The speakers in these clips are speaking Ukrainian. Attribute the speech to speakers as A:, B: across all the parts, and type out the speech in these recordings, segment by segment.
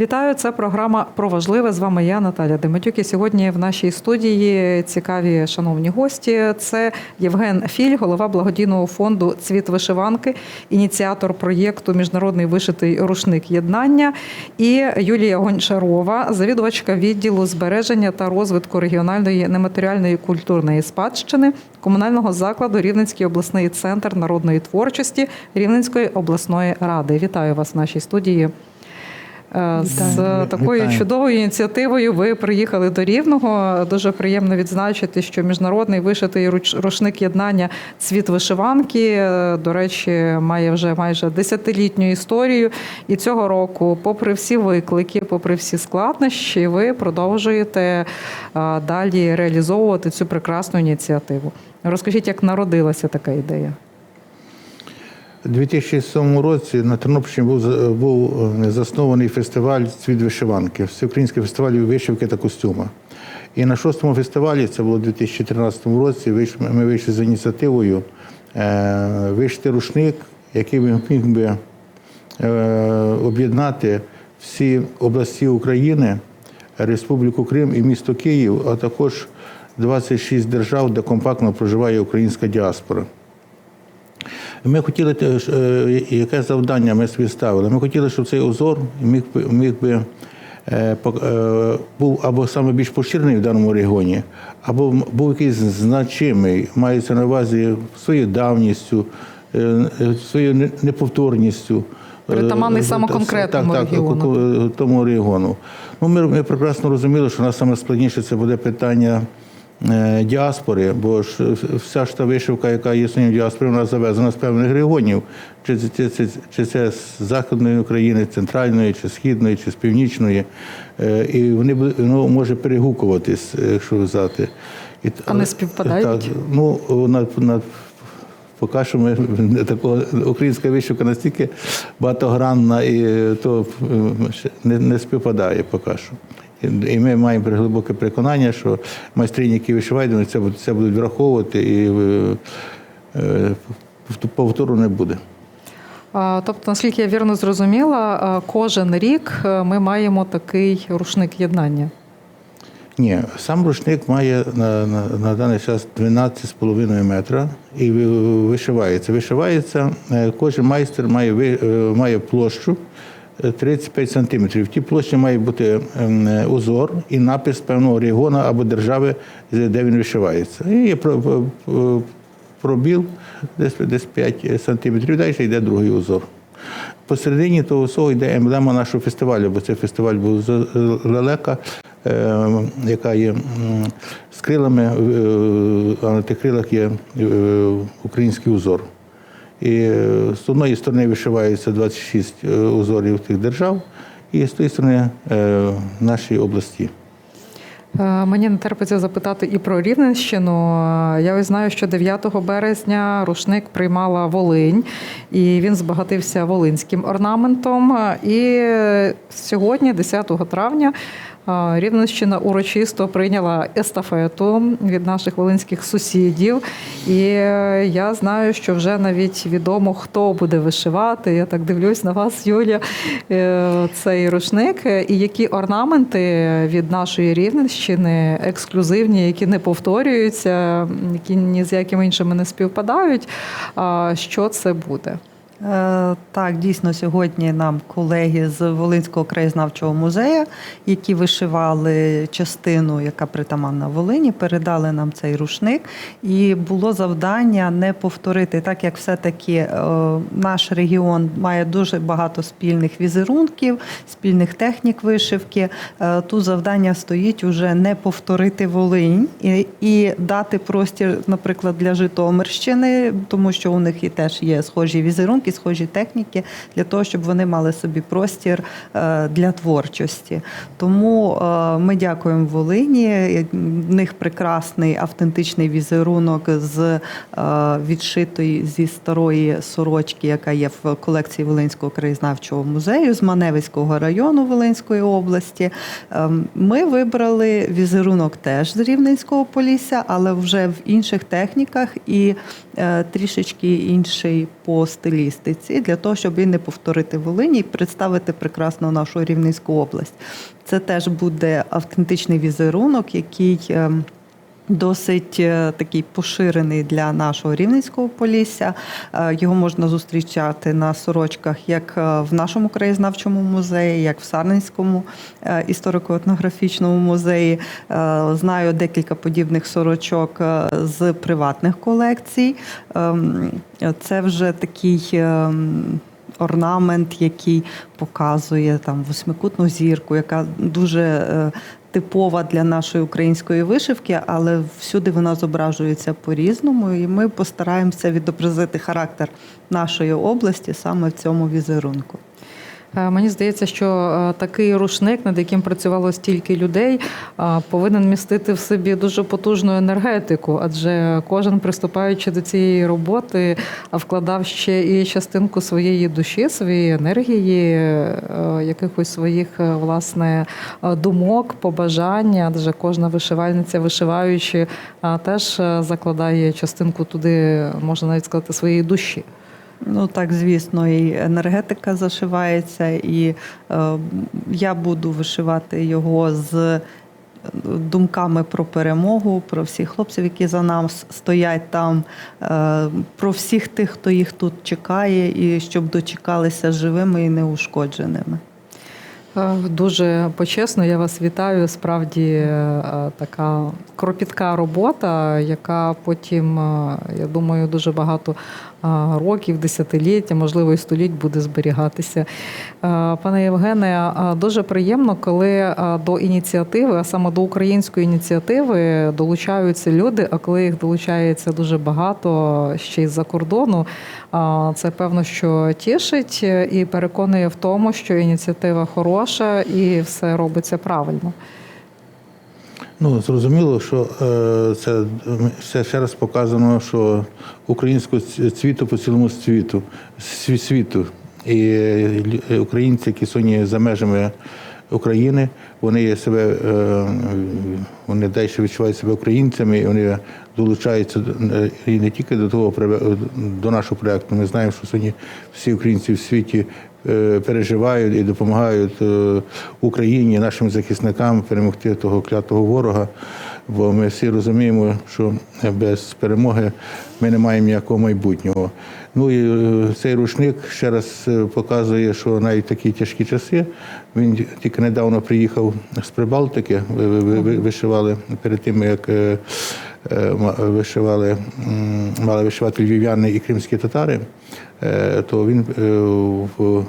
A: Вітаю, це програма про важливе. З вами я, Наталя Демитюк. І сьогодні в нашій студії цікаві шановні гості. Це Євген Філь, голова благодійного фонду Цвіт вишиванки, ініціатор проєкту Міжнародний вишитий рушник єднання і Юлія Гончарова, завідувачка відділу збереження та розвитку регіональної нематеріальної культурної спадщини комунального закладу Рівненський обласний центр народної творчості Рівненської обласної ради. Вітаю вас в нашій студії. Е, З
B: Вітаю.
A: такою
B: Вітаю.
A: чудовою ініціативою ви приїхали до Рівного. Дуже приємно відзначити, що міжнародний вишитий рушник єднання цвіт вишиванки, е, до речі, має вже майже десятилітню історію. І цього року, попри всі виклики, попри всі складнощі, ви продовжуєте е, далі реалізовувати цю прекрасну ініціативу. Розкажіть, як народилася така ідея?
B: У 2007 році на Тернопільщині був, був е, заснований фестиваль Цвіт вишиванки, всеукраїнський фестиваль вишивки та костюма. І на шостому фестивалі, це було у 2013 році, ми вийшли з ініціативою е, вишити рушник, який міг би е, об'єднати всі області України, Республіку Крим і місто Київ, а також 26 держав, де компактно проживає українська діаспора. Ми хотіли, ж, е, яке завдання ми собі ставили? Ми хотіли, щоб цей узор міг, міг би е, е, був або саме більш поширений в даному регіоні, або був якийсь значимий, мається на увазі своєю давністю, е, е, своєю неповторністю.
A: Притаманний
B: Е,
A: саме конкретному
B: так, так,
A: регіону.
B: тому регіону. Ну, ми, ми прекрасно розуміли, що у нас саме складніше це буде питання е, діаспори, бо ж вся ж та вишивка, яка є сьогодні в діаспорі, вона завезена з певних регіонів. Чи це, чи, це, чи це з Західної України, центральної, чи східної, чи з північної. Е, І вони воно може перегукуватись, е, якщо взяти. І
A: А не співпадають?
B: Так, ну, на, на, Поки що ми не такого українська вишивка настільки багатогранна і е, то е, не, не співпадає поки що. І- ми маємо глибоке переконання, що майстрині, які вишивають, це, це будуть враховувати і е, е, повтору не буде.
A: Тобто, наскільки я вірно зрозуміла, кожен рік е, ми маємо такий рушник єднання.
B: Ні, сам рушник має на, на, на даний час 12,5 метра і вишивається. Вишивається, е, кожен майстер має, е, має площу е, 35 сантиметрів. В тій площі має бути ем, е, узор і напис певного регіону або держави, де він вишивається. І є про- про- пробіл десь, десь 5 сантиметрів, далі йде другий узор. Посередині того всього йде емблема нашого фестивалю, бо цей фестиваль був лелека, е, яка є з крилами, е, а на тих крилах є е, український узор. І е, з одної сторони вишивається 26 е, узорів тих держав, і з тої сторони е, нашої області.
A: Мені не терпиться запитати і про Рівненщину. Я ось знаю, що 9 березня рушник приймала Волинь, і він збагатився волинським орнаментом. І сьогодні, 10 травня, Рівненщина урочисто прийняла естафету від наших волинських сусідів. І е, я знаю, що вже навіть відомо, хто буде вишивати. Я так дивлюсь на вас, Юля, е, цей рушник. І які орнаменти від нашої Рівненщини ексклюзивні, які не повторюються, які ні з якими іншими не співпадають. Що це буде?
C: Е, Так, дійсно, сьогодні нам колеги з Волинського краєзнавчого музею, які вишивали частину, яка притаманна Волині, передали нам цей рушник. І було завдання не повторити, так як все-таки е, наш регіон має дуже багато спільних візерунків, спільних технік вишивки. Е, Тут завдання стоїть уже не повторити Волинь і, і дати простір, наприклад, для Житомирщини, тому що у них і теж є схожі візерунки, схожі техніки, для того, щоб вони мали собі простір е, для творчості. Тому е, ми дякуємо Волині. В них прекрасний автентичний візерунок з е, відшитої зі старої сорочки, яка є в колекції Волинського краєзнавчого музею з Маневицького району Волинської області. Ем, Ми вибрали візерунок теж з Рівненського Полісся, але вже в інших техніках і е, трішечки інший по стилістиці. Інвестиції для того, щоб і не повторити Волині і представити прекрасно нашу Рівненську область. Це теж буде автентичний візерунок, який. Досить е, такий поширений для нашого рівненського полісся. Е, Його можна зустрічати на сорочках як е, в нашому краєзнавчому музеї, як в Сарненському історико-етнографічному музеї. Знаю декілька подібних сорочок з приватних колекцій. Ем, Це вже такий. ем, Орнамент, який показує там восьмикутну зірку, яка дуже типова для нашої української вишивки, але всюди вона зображується по-різному, і ми постараємося відобразити характер нашої області саме в цьому візерунку.
A: Е, Мені здається, що е, такий рушник, над яким працювало стільки людей, е, повинен містити в собі дуже потужну енергетику, адже кожен, приступаючи до цієї роботи, вкладав ще і частинку своєї душі, своєї енергії, якихось своїх власне думок, побажання. Адже кожна вишивальниця, вишиваючи, теж закладає частинку туди, можна навіть сказати, своєї душі.
C: Ну так, звісно, і енергетика зашивається, і е, я буду вишивати його з е, думками про перемогу, про всіх хлопців, які за нас стоять там, е, про всіх тих, хто їх тут чекає, і щоб дочекалися живими і неушкодженими.
A: Е, Дуже почесно, я вас вітаю. Справді е, така кропітка робота, яка потім, я думаю, дуже багато років, десятиліття, можливо, і століть буде зберігатися. Пане Євгене, дуже приємно, коли до ініціативи, а саме до української ініціативи, долучаються люди, а коли їх долучається дуже багато ще й з-за кордону, це певно, що тішить і переконує в тому, що ініціатива хороша і все робиться правильно.
B: Ну, зрозуміло, що е, це, це ще раз показано, що українського цвіту по цілому світу, сві- світу. І українці, які сьогодні за межами України, вони себе, е, вони далі відчувають себе українцями, і вони долучаються до- е, і не тільки до того до нашого проєкту. Ми знаємо, що сьогодні всі українці в світі е, переживають і допомагають е, Україні, нашим захисникам перемогти того клятого ворога. Бо ми всі розуміємо, що без перемоги ми не маємо ніякого майбутнього. Ну і е, цей рушник ще раз е, показує, що навіть такі тяжкі часи він тільки недавно приїхав з Прибалтики, ви- ви- ви- ви- вишивали перед тим, як е, е, вишивали, мали вишивати львів'яни і кримські татари, е, то він е, в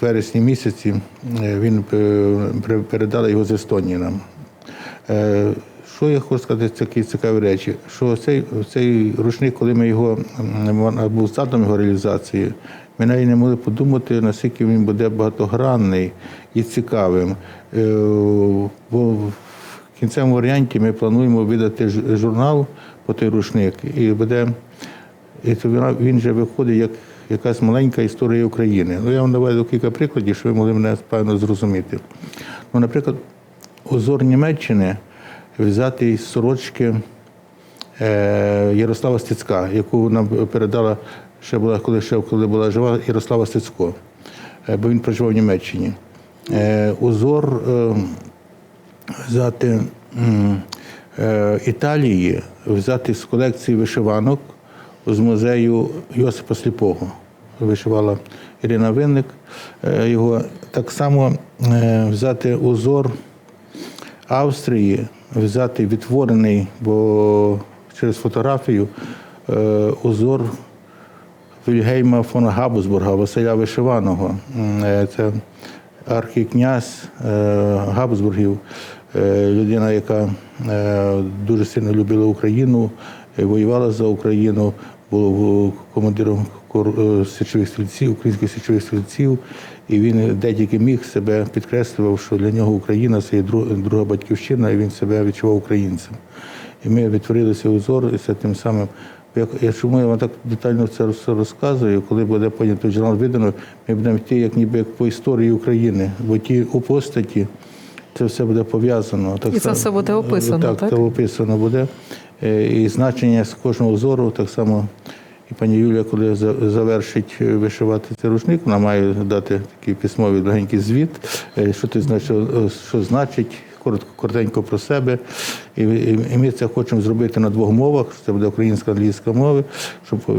B: вересні місяці е, він е, передали його з Естонії нам. Е, Що я хочу сказати, такі цікаві речі, що цей, цей рушник, коли ми його був задум його реалізації, ми навіть не могли подумати, наскільки він буде багатогранний і цікавим. Е, Бо в кінцевому варіанті ми плануємо видати журнал по той рушник, і буде і він, він же виходить як якась маленька історія України. Ну, я вам наведу кілька прикладів, щоб ви могли мене певно зрозуміти. Ну, наприклад, узор Німеччини взяти із сорочки е, Ярослава Стецька, яку нам передала ще була, коли ще коли була жива Ярослава Стецько, е, бо він проживав в Німеччині. Узор е, взяти е, Італії, взяти з колекції вишиванок з музею Йосипа Сліпого. Вишивала Ірина Винник. Е, Його так само е, взяти узор Австрії, взяти відтворений, бо через фотографію узор Вільгейма фон Габсбурга, Василя Вишиваного. Це архікнязь Габсбургів, людина, яка е, дуже сильно любила Україну, е, воювала за Україну, був командиром е, січових стрільців, українських січових стрільців. І він де тільки міг себе підкреслював, що для нього Україна це є друга батьківщина, і він себе відчував українцем. І ми відтворили цей узор, і це тим самим. Як, чому я вам так детально це розказую, коли буде понято журнал видано, ми будемо йти як ніби як по історії України, бо ті у постаті це все буде пов'язано. Так
A: І це все буде описано,
B: Так,
A: так?
B: це описано буде. Е, І значення з кожного зору так само І пані Юлія, коли завершить е, вишивати цей рушник, вона має дати такий письмовий легенький звіт, е, що ти знаєш, що, що значить, коротко, коротенько про себе. І, і, і ми це хочемо зробити на двох мовах. Це буде українська англійська мова, щоб е,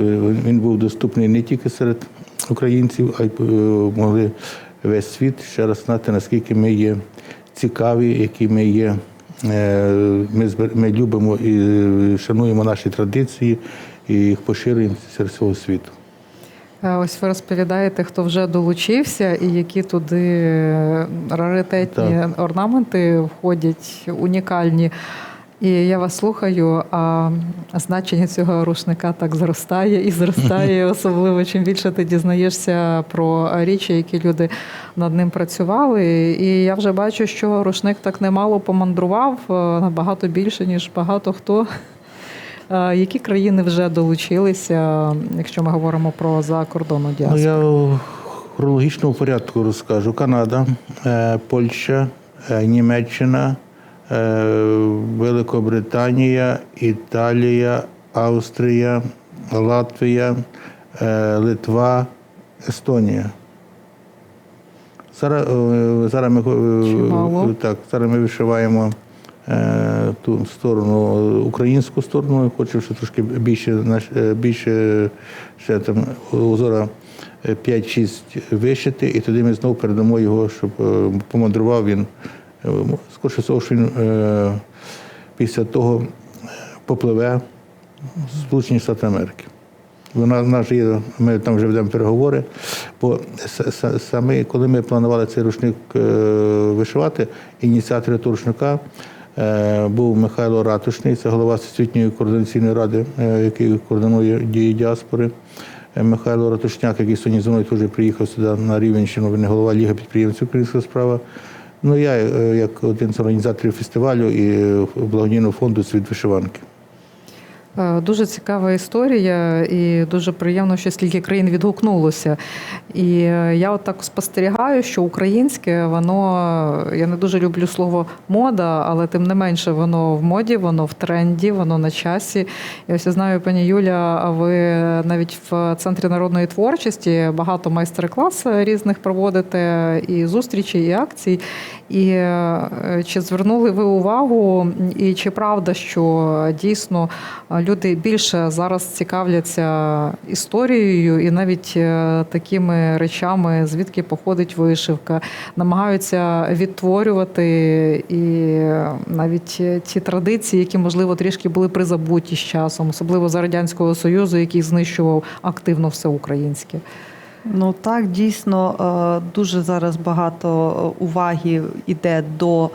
B: він був доступний не тільки серед українців, а й е, могли весь світ ще раз знати, наскільки ми є цікаві, які ми є. Е, Ми, ми любимо і е, шануємо наші традиції і їх поширюємо серед всього світу.
A: Е, Ось ви розповідаєте, хто вже долучився, і які туди раритетні раритетні орнаменти входять, унікальні. І я вас слухаю, а значення цього рушника так зростає і зростає, особливо чим більше ти дізнаєшся про річі, які люди над ним працювали. І я вже бачу, що рушник так немало помандрував е, набагато більше, ніж багато хто. Які країни вже долучилися, якщо ми говоримо про закордонну
B: Ну,
A: діаспору?
B: я в хронологічному порядку розкажу. Канада, е, Польща, е, Німеччина, Великобританія, Італія, Австрія, Латвія, е, Литва, Естонія. Зараз, е, зараз ми е,
A: Чимало.
B: так, зараз ми вишиваємо е, ту сторону, е, українську сторону. Хочу ще трошки більше, е, більше ще там узора е, 5-6 вишити, і тоді ми знову передамо його, щоб е, помандрував він. Е, Скоріше всього, що він е, після того е, попливе в Сполучені Штати Америки. Вона нас є, ми там вже ведемо переговори. Бо саме, коли ми планували цей рушник вишивати, ініціатор того рушника був Михайло Ратушний, це голова Всесвітньої координаційної ради, який координує дії діаспори. Михайло Ратушняк, який сьогодні зі мною теж приїхав сюди на Рівенщину, він голова Ліги підприємців Українська справа. Ну, я е, як один з організаторів фестивалю і е, благодійного фонду Світ вишиванки.
A: Е, Дуже цікава історія, і дуже приємно, що скільки країн відгукнулося. І е, я от так спостерігаю, що українське, воно я не дуже люблю слово мода, але тим не менше воно в моді, воно в тренді, воно на часі. І ось я знаю, пані Юля, ви навіть в центрі народної творчості багато майстер-клас різних проводите, і зустрічі, і акцій. І е, чи звернули ви увагу, і чи правда, що дійсно е, люди більше зараз цікавляться історією і навіть е, такими речами, звідки походить вишивка, намагаються відтворювати і е, навіть ті традиції, які можливо трішки були призабуті з часом, особливо за радянського союзу, який знищував активно все українське.
C: Ну так, дійсно е, дуже зараз багато е, уваги йде до е,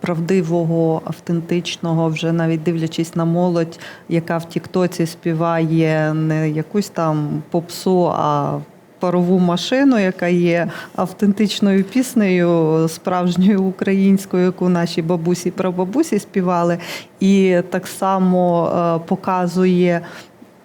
C: правдивого, автентичного, вже навіть дивлячись на молодь, яка в Тіктоці співає не якусь там попсу, а парову машину, яка є автентичною піснею, справжньою українською, яку наші бабусі прабабусі співали, і так само показує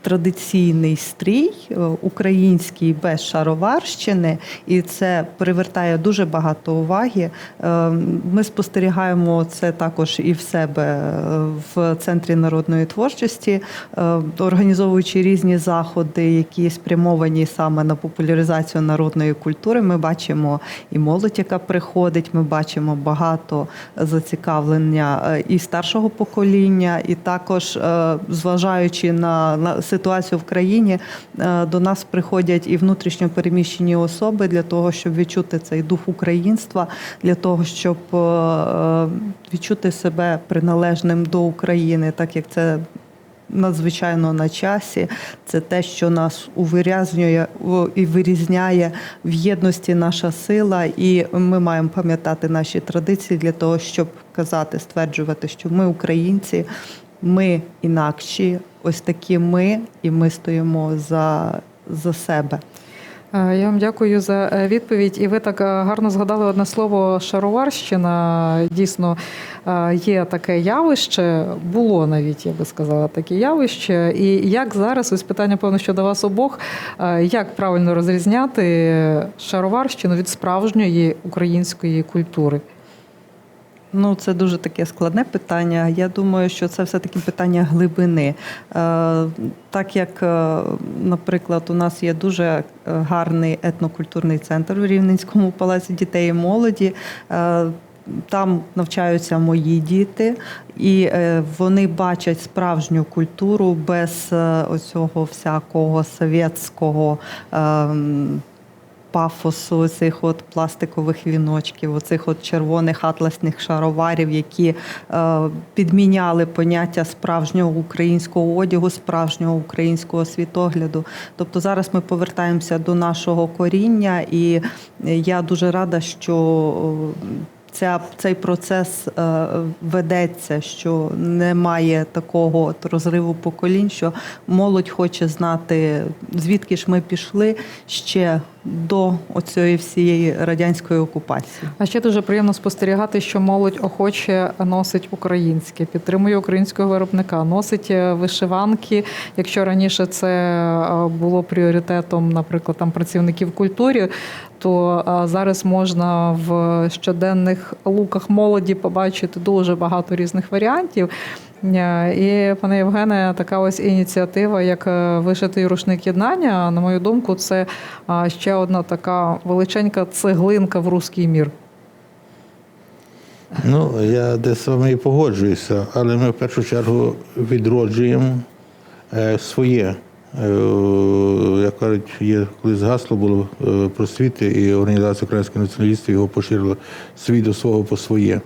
C: традиційний стрій е, український без шароварщини, і це привертає дуже багато уваги. Е, Ми спостерігаємо це також і в себе е, в центрі народної творчості, організовуючи різні заходи, які спрямовані саме на популяризацію народної культури. Ми бачимо і молодь, яка приходить. Ми бачимо багато зацікавлення і старшого покоління, і також зважаючи на, на ситуацію в країні, е, до нас приходять і внутрішньо переміщені особи для того, щоб відчути цей дух українства, для того, щоб е, е, відчути себе приналежним до України, так як це. Надзвичайно на часі це те, що нас увирязнює і вирізняє в єдності наша сила, і ми маємо пам'ятати наші традиції для того, щоб казати, стверджувати, що ми українці, ми інакші, ось такі ми, і ми стоїмо за, за себе.
A: Е, Я вам дякую за е, відповідь. І ви так е, гарно згадали одне слово шароварщина. Дійсно є таке явище, було навіть, я би сказала, таке явище. І як зараз, ось питання, певно, що до вас обох, як правильно розрізняти шароварщину від справжньої української культури?
C: Ну, це дуже таке складне питання. Я думаю, що це все-таки питання глибини. Е, Так як, е, наприклад, у нас є дуже е, гарний етнокультурний центр у Рівненському палаці дітей і молоді. Там навчаються мої діти, і вони бачать справжню культуру без оцього всякого совєтського. Пафосу цих от пластикових віночків, оцих от червоних атласних шароварів, які е, підміняли поняття справжнього українського одягу, справжнього українського світогляду. Тобто зараз ми повертаємося до нашого коріння, і я дуже рада, що е, Ця, цей процес е, ведеться, що немає такого от розриву поколінь, що молодь хоче знати, звідки ж ми пішли ще до оцієї всієї радянської окупації.
A: А ще дуже приємно спостерігати, що молодь охоче носить українське, підтримує українського виробника, носить е, вишиванки. Якщо раніше це е, було пріоритетом, наприклад, там працівників культури, то е, зараз можна в щоденних луках молоді побачити дуже багато різних варіантів. Е, І, пане Євгене, така ось ініціатива, як е, вишитий рушник єднання, на мою думку, це ще одна така величенька цеглинка в руський мір.
B: Ну, я десь з вами і погоджуюся, але ми в першу чергу відроджуємо своє. Е, Як кажуть, є колись гасло було е, просвіти, і Організація українських націоналістів його поширила свій до свого по своє.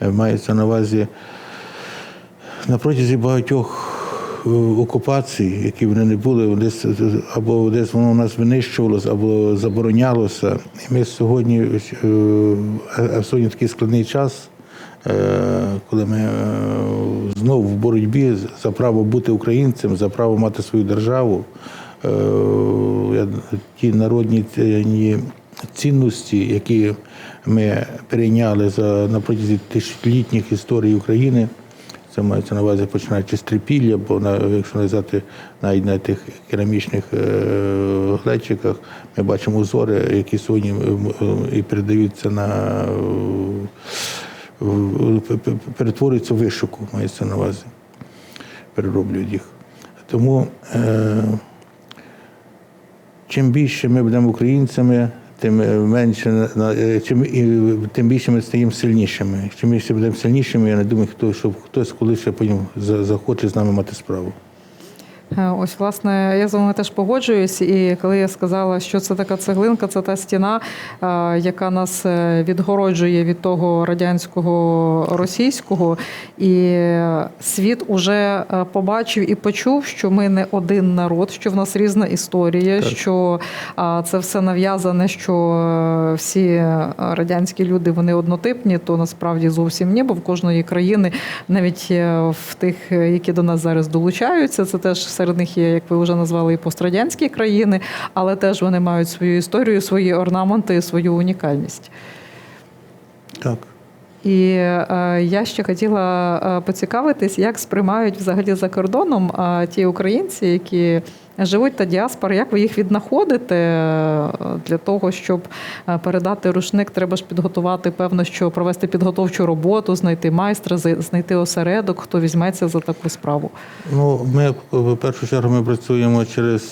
B: Е, Мається на увазі на протязі багатьох окупацій, які вони не були, десь або десь воно у нас винищувалося, або заборонялося. І ми сьогодні, сьогодні такий складний час, коли ми е, знову в боротьбі за право бути українцем, за право мати свою державу. Е, Ті народні цінності, які ми перейняли за на протязі тисячолітніх історій України. Це мається на увазі починаючи з трипілля, бо на, якщо взяти навіть на тих керамічних е, глечиках, ми бачимо узори, які сьогодні е, е, і передаються на е, перетворюються в вишуку, мається на увазі, перероблюють їх. Тому е, чим більше ми будемо українцями, тим менше е, чим тим більше ми стаємо сильнішими. Чим більше будемо сильнішими, я не думаю, хто щоб хтось колись потім захоче з нами мати справу.
A: Е, Ось, власне, я з вами теж погоджуюсь. І коли я сказала, що це така цеглинка, це та стіна, е, яка нас е, відгороджує від того радянського російського. І світ уже побачив і почув, що ми не один народ, що в нас різна історія,
B: Так.
A: що це все нав'язане, що всі радянські люди вони однотипні, то насправді зовсім ні, бо в кожної країни, навіть в тих, які до нас зараз долучаються, це теж серед них є, як ви вже назвали, і пострадянські країни, але теж вони мають свою історію, свої орнаменти, свою унікальність.
B: Так.
A: І е, я ще хотіла е, поцікавитись, як сприймають взагалі за кордоном е, ті українці, які живуть та діаспора, як ви їх віднаходите для того, щоб передати рушник, треба ж підготувати, певно, що провести підготовчу роботу, знайти майстра, знайти осередок, хто візьметься за таку справу.
B: Ну, ми в першу чергу ми працюємо через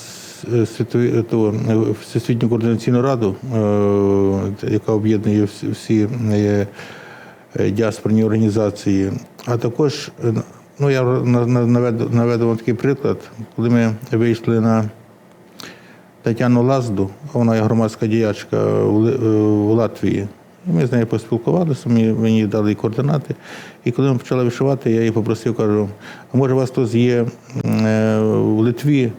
B: світові е, всесвітню координаційну раду, яка об'єднує всі, діаспорні організації. А також, е, ну я на- на- наведу, наведу вам такий приклад, коли ми вийшли на Тетяну Лазду, вона є громадська діячка в е, Латвії. Ми з нею поспілкувалися, мені, дали координати. І коли ми почали вишивати, я її попросив, кажу, а може у вас хтось є е, в Литві?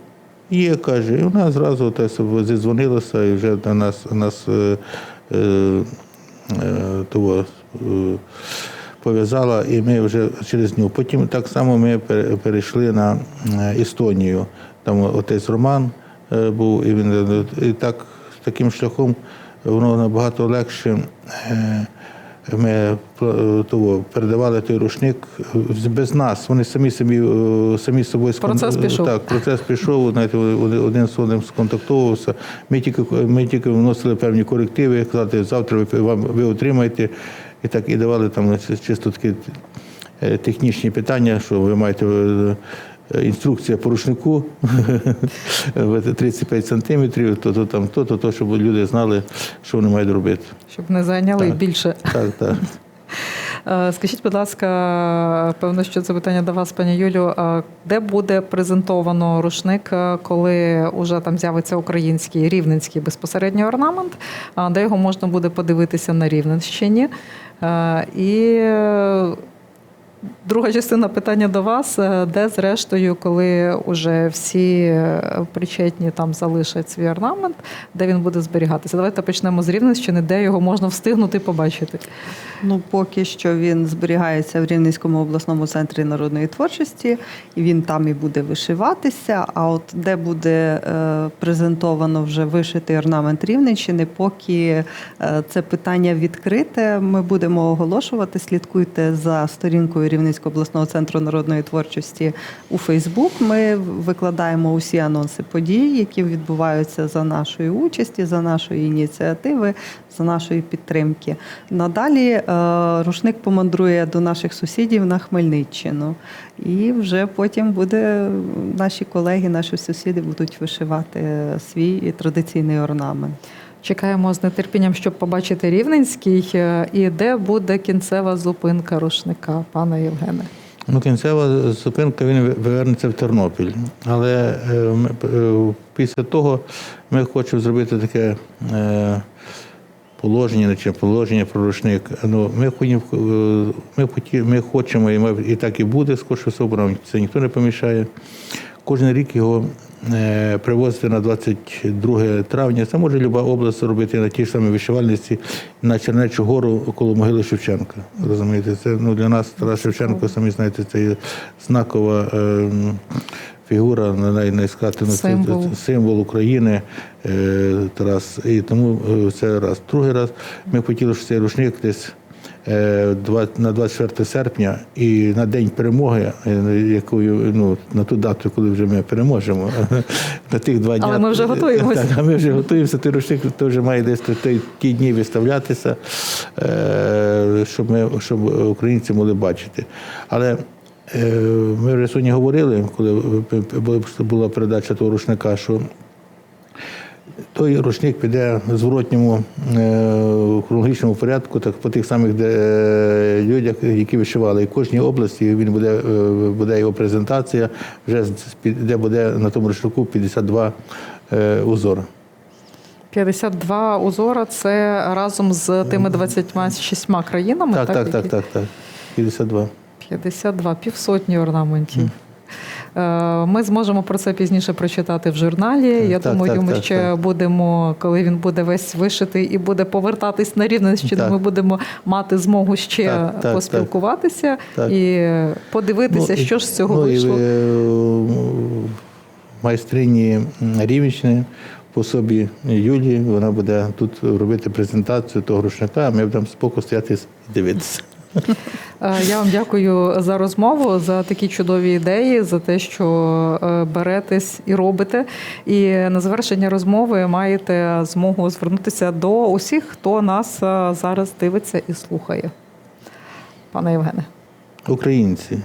B: Є, каже, і вона зразу те зідзвонилася і вже нас, нас е, е, е, того, е, пов'язала, і ми вже через нього. Потім так само ми пере- перейшли на е, Естонію. Там отець Роман е, був, і він е, і так таким шляхом воно набагато легше. Ми е, того, передавали той рушник без нас. Вони самі е, самі собою скон-
A: Процес пішов.
B: Так, процес пішов. Знаєте, один з одним сконтактувався. Ми тільки ми тільки вносили певні корективи, казати, завтра ви вам ви отримаєте. І так і давали там чисто такі е, технічні питання, що ви маєте інструкція по рушнику 35 сантиметрів, то, то там то, то, то, щоб люди знали, що вони мають робити.
A: Щоб не зайняли
B: Так.
A: більше.
B: Так, так.
A: Е, Скажіть, будь ласка, певно, що це питання до вас, пані Юлю. Е, Де буде презентовано рушник, е, коли вже там з'явиться український рівненський безпосередньо орнамент, де його можна буде подивитися на Рівненщині? Е, І е, друга частина питання до вас: е, де зрештою, коли вже всі е, причетні там залишать свій орнамент, де він буде зберігатися? Давайте почнемо з Рівненщини, де його можна встигнути побачити.
C: Ну, поки що він зберігається в Рівненському обласному центрі народної творчості, і він там і буде вишиватися. А от де буде е, презентовано вже вишитий орнамент Рівненщини, поки це питання відкрите, ми будемо оголошувати. Слідкуйте за сторінкою Рівненського обласного центру народної творчості у Фейсбук. Ми викладаємо усі анонси подій, які відбуваються за нашої участі, за нашої ініціативи, за нашої підтримки. Надалі е, рушник помандрує до наших сусідів на Хмельниччину, і вже потім буде наші колеги, наші сусіди будуть вишивати свій традиційний орнамент.
A: Чекаємо з нетерпінням, щоб побачити рівненський. Е, І де буде кінцева зупинка рушника, пане Євгене?
B: Ну, кінцева зупинка він повернеться в Тернопіль. Але е, е, після того ми хочемо зробити таке положення, чи положення про рушник. Ну, ми, ми, ми хочемо, і, так і буде, скорше нам це ніхто не помішає. Кожен рік його привозити на 22 травня. Це може люба область робити на тій самій вишивальниці на Чернечу гору около могили Шевченка. Розумієте, це ну, для нас Тарас Шевченко, самі знаєте, це є знакова е, фігура, най- найскати, ну,
A: Символ.
B: це символ України е, Тарас. І тому е, це раз. Другий раз ми хотіли, щоб цей рушник десь. Е, На 24 серпня і на день перемоги, е, якою ну на ту дату, коли вже ми переможемо, на тих два дні.
A: Але ми вже готуємося.
B: Так, а ми вже готуємося. Той рушник вже має десь ті, ті дні виставлятися, е, щоб ми щоб українці могли бачити. Але ми вже сьогодні говорили, коли була передача того рушника, що той рушник піде в зворотньому е, хронологічному порядку, так по тих самих е, людях, які вишивали. І в кожній області він буде, е, буде його презентація, вже де буде на тому рушнику 52 е, узори.
A: 52 узора це разом з тими 26 країнами.
B: Так, так, так,
A: які-
B: так, так. 52.
A: 52, півсотні орнаментів. Е, Ми зможемо про це пізніше прочитати в журналі. Я
B: Так,
A: думаю,
B: так,
A: ми
B: так,
A: ще
B: так.
A: будемо, коли він буде весь вишитий і буде повертатись на Рівненщину, ми будемо мати змогу ще
B: Так, так,
A: поспілкуватися
B: так.
A: і подивитися,
B: Ну,
A: що ж з цього
B: ну,
A: вийшло.
B: Е, майстрині Рівненщини по собі Юлії, вона буде тут робити презентацію того рушника, а ми будемо споку стояти і дивитися.
A: Е, Я вам дякую за розмову, за такі чудові ідеї, за те, що е, беретесь і робите. І на завершення розмови маєте змогу звернутися до усіх, хто нас е, зараз дивиться і слухає. Пане Євгене.
B: Українці,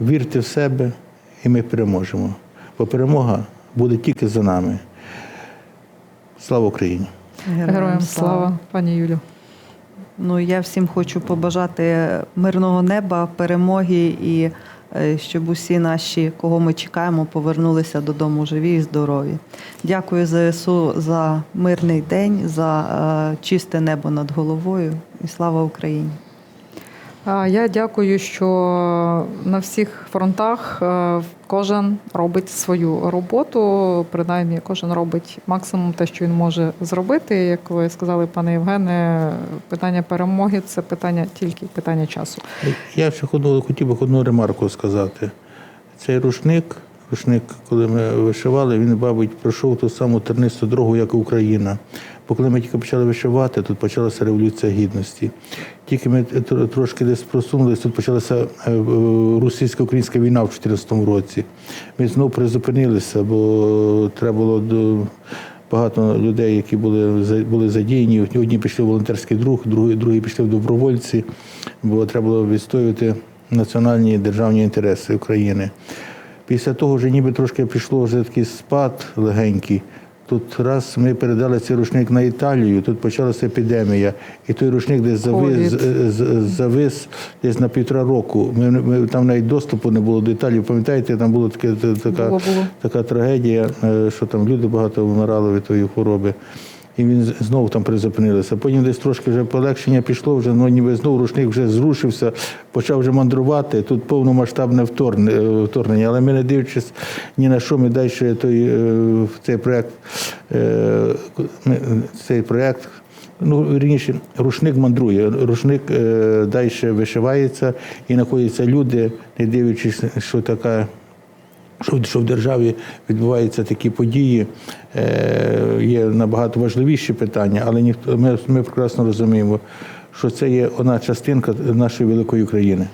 B: вірте в себе, і ми переможемо. Бо перемога буде тільки за нами. Слава Україні!
A: Героям слава, пані Юлю.
C: Ну я всім хочу побажати мирного неба, перемоги і е, щоб усі наші, кого ми чекаємо, повернулися додому живі і здорові. Дякую ЗСУ за мирний день, за е, чисте небо над головою і слава Україні.
A: Я дякую, що на всіх фронтах е, кожен робить свою роботу. Принаймні, кожен робить максимум те, що він може зробити. Як ви сказали, пане Євгене, питання перемоги це питання тільки питання часу.
B: Я ще хотів би одну ремарку сказати. Цей рушник, рушник, коли ми вишивали, він, мабуть, пройшов ту саму тернисту дорогу, як Україна. Бо коли ми тільки почали вишивати, тут почалася революція гідності. Тільки ми трошки десь просунулися, тут почалася е, російсько-українська війна в 2014 році. Ми знову призупинилися, бо треба було багато людей, які були, були задіяні. Одні пішли в волонтерський друг, другі, другі пішли в добровольці, бо треба було відстоювати національні державні інтереси України. Після того вже ніби трошки пішло вже такий спад легенький. Тут раз ми передали цей рушник на Італію, тут почалася епідемія, і той рушник десь завис, завис десь на півтора року. Ми, ми там навіть доступу не було до Італії. Пам'ятаєте, там була така,
A: було.
B: така трагедія, е, що там люди багато вмирали від тої хвороби. І він знову там призупинилися. Потім десь трошки вже полегшення пішло, вже ну, ніби знову рушник вже зрушився, почав вже мандрувати. Тут повномасштабне вторгнення, е. Але ми не дивлячись ні на що, ми далі той, е, цей проєкт, е, цей проєкт Ну, раніше рушник мандрує, рушник е, далі вишивається і знаходяться люди, не дивлячись, що така. Що, в державі відбуваються такі події, е, є набагато важливіші питання, але ніхто ми, ми прекрасно розуміємо, що це є одна частинка нашої великої України.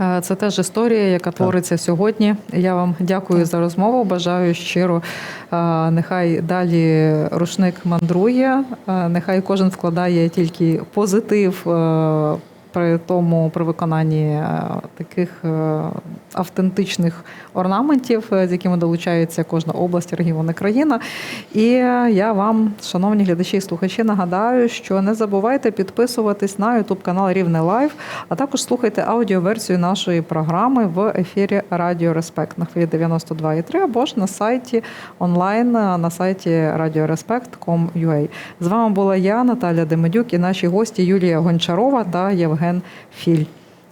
A: Е, Це теж історія, яка твориться сьогодні. Я вам дякую за розмову. Бажаю щиро. е, Нехай далі рушник мандрує, нехай кожен вкладає тільки позитив. При тому при виконанні таких автентичних орнаментів, е, з якими долучається кожна область, регіон і країна. І е, я вам, шановні глядачі і слухачі, нагадаю, що не забувайте підписуватись на YouTube канал Рівне Лайв, а також слухайте аудіоверсію нашої програми в ефірі Радіо Респект на хвилі 92,3 або ж на сайті онлайн на сайті radioreспект.com.ua. З вами була я, Наталя Демедюк, і наші гості Юлія Гончарова та Євген Філь.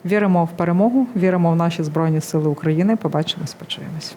A: Віримо в перемогу, віримо в наші Збройні Сили України. Побачимось, почуємось.